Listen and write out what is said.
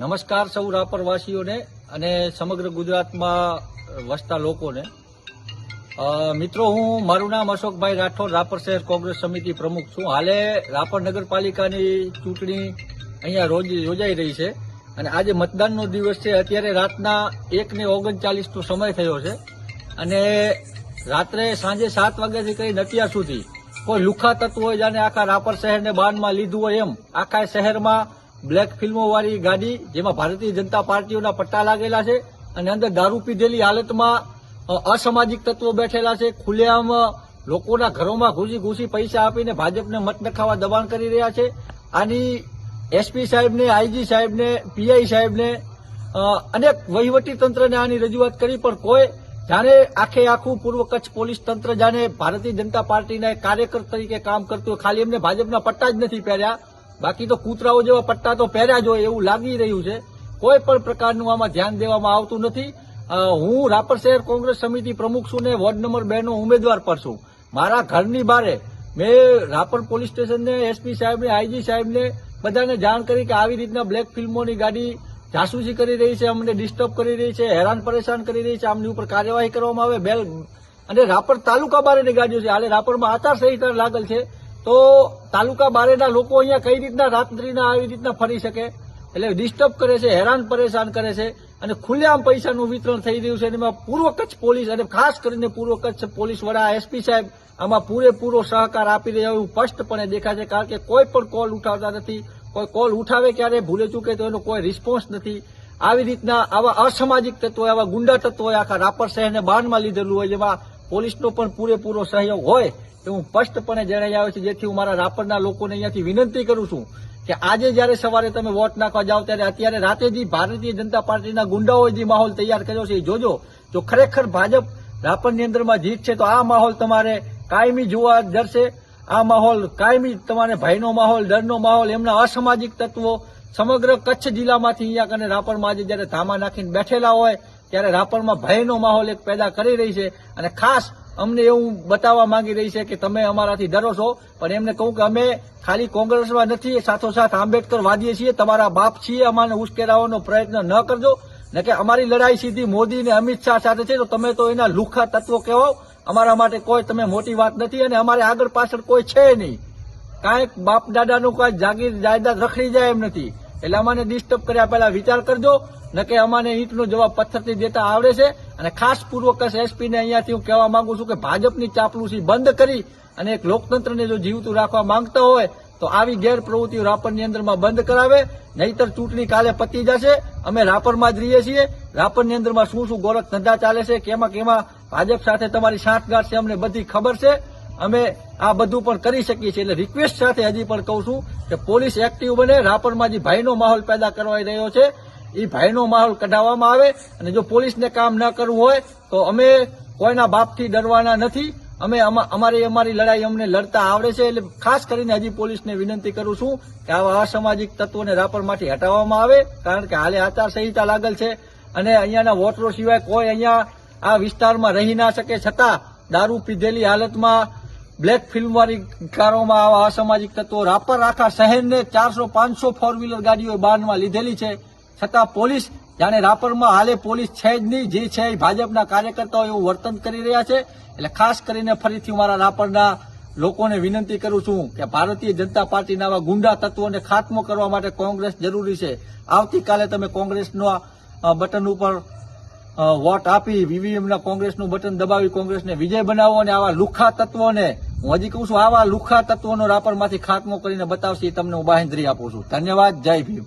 નમસ્કાર સૌ રાપરવાસીઓને અને સમગ્ર ગુજરાતમાં વસતા લોકોને. મિત્રો, હું મારું નામ અશોકભાઈ રાઠોડ, રાપર શહેર કોંગ્રેસ સમિતિ પ્રમુખ છું. હાલે રાપર નગરપાલિકાની ચૂંટણી અહીંયા રોજ યોજાઈ રહી છે અને આજે મતદાનનો દિવસ છે. અત્યારે રાતના એક ને ઓગણચાલીસનો સમય થયો છે અને રાત્રે સાંજે સાત વાગ્યાથી કઈ અત્યાર સુધી કોઈ લુખા તત્વો જાણે આખા રાપર શહેરને બાનમાં લીધું હોય એમ. આખા શહેરમાં બ્લેક ફિલ્મો વાળી ગાડી જેમાં ભારતીય જનતા પાર્ટીઓના પટ્ટા લાગેલા છે અને અંદર દારૂ પીધેલી હાલતમાં અસામાજિક તત્વો બેઠેલા છે. ખુલ્લેઆમ લોકોના ઘરોમાં ઘૂસી ઘૂસી પૈસા આપીને ભાજપને મત નખાવા દબાણ કરી રહ્યા છે. આની એસપી સાહેબને, આઈજી સાહેબને, પીઆઈ સાહેબને અનેક વહીવટી તંત્રને આની રજૂઆત કરી, પણ કોઈ જાણે આખે આખું પૂર્વ કચ્છ પોલીસ તંત્ર જાણે ભારતીય જનતા પાર્ટીના કાર્યકર તરીકે કામ કરતું ખાલી એમને ભાજપના પટ્ટા જ નથી પહેર્યા. બાકી તો કૂતરાઓ જેવા પટ્ટા તો પહેર્યા જ હોય એવું લાગી રહ્યું છે. કોઈ પણ પ્રકારનું આમાં ધ્યાન દેવામાં આવતું નથી. હું રાપર શહેર કોંગ્રેસ સમિતિ પ્રમુખ છું ને વોર્ડ નંબર બે નો ઉમેદવાર પર છું. મારા ઘરની બારે મેં રાપર પોલીસ સ્ટેશનને એસપી સાહેબને આઈજી સાહેબને બધાને જાણ કરી કે આવી રીતના બ્લેક ફિલ્મોની ગાડી જાસૂસી કરી રહી છે, અમને ડિસ્ટર્બ કરી રહી છે, હેરાન પરેશાન કરી રહી છે. આમની ઉપર કાર્યવાહી કરવામાં આવે. બેલ અને રાપર તાલુકા બારેની ગાડીઓ છે. હાલે રાપરમાં આચારસંહિતા લાગેલ છે. તો તાલુકા બારેના લોકો અહીંયા કઈ રીતના રાત્રિના આવી રીતના ફરી શકે? એટલે ડિસ્ટર્બ કરે છે, હેરાન પરેશાન કરે છે અને ખુલ્લેઆમ પૈસાનું વિતરણ થઈ રહ્યું છે એમાં પૂર્વ કચ્છ પોલીસ અને ખાસ કરીને પૂર્વ કચ્છ પોલીસ વડા એસપી સાહેબ આમાં પૂરેપૂરો સહકાર આપી રહ્યા એવું સ્પષ્ટપણે દેખાય છે કારણ કે કોઈ પણ કોલ ઉઠાવતા નથી. કોઈ કોલ ઉઠાવે ક્યારે? ભૂલે ચૂકે તો એનો કોઈ રિસ્પોન્સ નથી. આવી રીતના આવા અસામાજિક તત્વો, આવા ગુંડા તત્વોએ આખા રાપર શહેરને બાનમાં લીધેલું હોય જેમાં પોલીસનો પણ પૂરેપૂરો સહયોગ હોય એવું સ્પષ્ટપણે જણાવી આવ્યો છે, જેથી હું મારા રાપરના લોકોને અહીંયાથી વિનંતી કરું છું કે આજે જયારે સવારે તમે વોટ નાખવા જાઓ ત્યારે અત્યારે રાતે જે ભારતીય જનતા પાર્ટીના ગુંડાઓએ જે માહોલ તૈયાર કર્યો છે એ જોજો. જો ખરેખર ભાજપ રાપરની અંદરમાં જીત છે તો આ માહોલ તમારે કાયમી જોવા જશે આ માહોલ કાયમી તમારે ભયનો માહોલ, ડરનો માહોલ, એમના અસામાજિક તત્વો સમગ્ર કચ્છ જિલ્લામાંથી અહીંયા કને રાપરમાં આજે જયારે ધામા નાખીને બેઠેલા હોય, ત્યારે રાપરમાં ભયનો માહોલ એક પેદા કરી રહી છે. અને ખાસ અમને એવું બતાવવા માંગી રહી છે કે તમે અમારાથી ડરો છો. પણ એમને કહું કે અમે ખાલી કોંગ્રેસમાં નથી, સાથોસાથ આંબેડકર વાદીએ છીએ. તમારા બાપ છીએ અમારે ઉશ્કેરાવાનો પ્રયત્ન ન કરજો. ને કે અમારી લડાઈ સીધી મોદી ને અમિત શાહ સાથે છે, તો તમે તો એના લુખા તત્વો કહેવાઓ. અમારા માટે કોઈ તમે મોટી વાત નથી અને અમારે આગળ પાછળ કોઈ છે નહીં. કાંઈક બાપ દાદાનું કાંઈ જાગીર જાયદાદ રખડી જાય એમ નથી. એટલે અમાને ડિસ્ટર્બ કર્યા પહેલા વિચાર કરજો ન કે અમાને ઈંટનો જવાબ પથ્થરથી દેતા આવડે છે. અને ખાસ પૂર્વક એસપીને અહીંયાથી હું કહેવા માંગુ છું કે ભાજપની ચાપલુસી બંધ કરી અને એક લોકતંત્રને જો જીવતું રાખવા માંગતા હોય, તો આવી ગેરપ્રવૃત્તિઓ રાપરની અંદરમાં બંધ કરાવે. નહીતર ચૂંટણી કાલે પતી જશે. અમે રાપરમાં જ રહીએ છીએ. રાપરની અંદરમાં શું શું ગોરખ ધંધા ચાલે છે, કેમાં કેમાં ભાજપ સાથે તમારી સાંઠગાંઠ છે, અમને બધી ખબર છે. અમે આ બધું પણ કરી શકીએ છીએ. એટલે રિક્વેસ્ટ સાથે હજી પણ કહું છું કે પોલીસ એક્ટિવ બને. રાપરમાં જે ભયનો માહોલ પેદા કરવાઈ રહ્યો છે એ ભયનો માહોલ કઢાવવામાં આવે અને જો પોલીસને કામ ન કરવું હોય, તો અમે કોઈના બાપથી ડરવાના નથી. અમે અમા- અમારી અમારી લડાઈ અમને લડતા આવડે છે. એટલે ખાસ કરીને હજી પોલીસને વિનંતી કરું છું કે આવા અસામાજિક તત્વોને રાપરમાંથી હટાવવામાં આવે, કારણ કે હાલે આચારસંહિતા લાગેલ છે અને અહીંયાના વોટરો સિવાય કોઈ અહીંયા આ વિસ્તારમાં રહી ના શકે. છતાં દારૂ પીધેલી હાલતમાં બ્લેક ફિલ્મ વાળી કારોમાં આવા અસામાજિક તત્વો રાપર આખા શહેરને ચારસો, પાંચસો ફોર વ્હીલર ગાડીઓ બાનમાં લીધેલી છે. છતાં પોલીસ જાણે રાપરમાં હાલે પોલીસ છે જ નહીં, જે છે ભાજપના કાર્યકર્તાઓ એવું વર્તન કરી રહ્યા છે. એટલે ખાસ કરીને ફરીથી મારા રાપરના લોકોને વિનંતી કરું છું કે ભારતીય જનતા પાર્ટીના આવા ગુંડા તત્વોને ખાત્મો કરવા માટે કોંગ્રેસ જરૂરી છે. આવતીકાલે તમે કોંગ્રેસના બટન ઉપર વોટ આપી, વીવીએમના કોંગ્રેસનું બટન દબાવી કોંગ્રેસને વિજય બનાવો અને આવા લુખા તત્વોને હું હજી કહું છું, આવા લુખા તત્વોનો રાપરમાંથી ખાત્મો કરીને બતાવશે એ તમને હું બાહેંધરી આપું છું. ધન્યવાદ, જય ભીમ.